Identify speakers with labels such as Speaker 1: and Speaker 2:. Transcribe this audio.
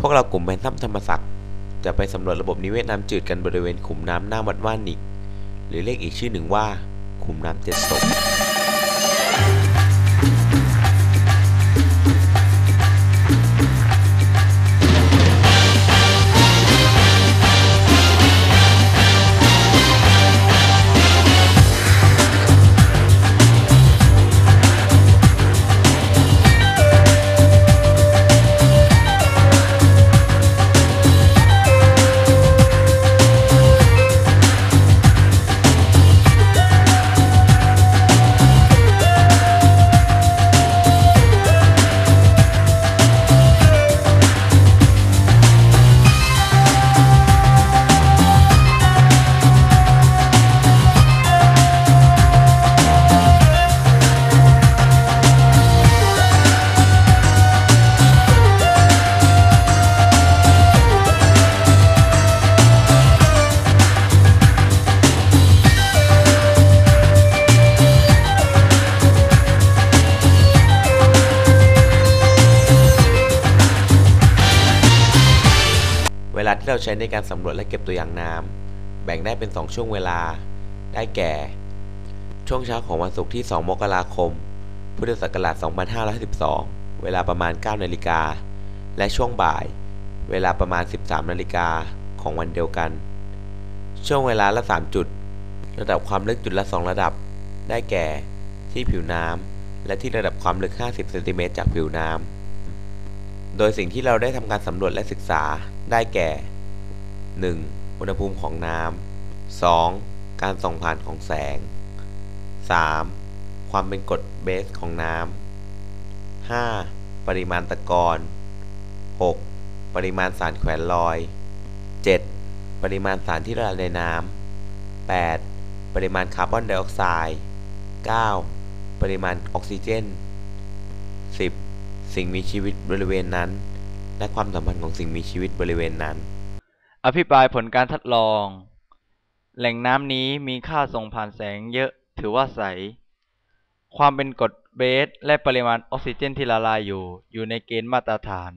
Speaker 1: พวกเรากลุ่มแมนทัมธรรมศักดิ์จะไปสำรวจระบบนิเวศน้ำจืดกันบริเวณขุมน้ำหน้าวัดว่านนิกหรือเรียกอีกชื่อหนึ่งว่าขุมน้ำเจ็ดศพ ลาที่เราใช้ในการสำรวจและเก็บตัวอย่างน้ำแบ่งได้เป็น 2 ช่วงเวลา ได้แก่ ช่วงเช้าของวันศุกร์ที่ 2 มกราคม พุทธศักราช 2512 เวลาประมาณ 9 นาฬิกา และช่วงบ่าย เวลาประมาณ 13 นาฬิกาของวันเดียวกัน ช่วงเวลาละ 3 จุด ระดับความลึกจุดละ 2 ระดับ ได้แก่ ที่ผิวน้ำและที่ระดับความลึก 50 เซนติเมตรจากผิวน้ำโดยสิ่งที่เราได้ทำการสำรวจและศึกษา ได้แก่ 1. อุณหภูมิของน้ำ 2. การส่องผ่านของแสง 3. ความเป็นกรดเบสของน้ำ 5. ปริมาณตะกอน 6. ปริมาณสารแขวนลอย 7. ปริมาณสารที่ละลายในน้ำ 8. ปริมาณคาร์บอนไดออกไซด์ 9. ปริมาณออกซิเจน 10. สิ่งมีชีวิตบริเวณนั้น และความสัมพันธ์ของสิ่งมีชีวิตบริเวณนั้น
Speaker 2: อภิปรายผลการทดลอง แหล่งน้ำนี้มีค่าส่งผ่านแสงเยอะถือว่าใส ความเป็นกรดเบสและปริมาณออกซิเจนที่ละลายอยู่อยู่ในเกณฑ์มาตรฐาน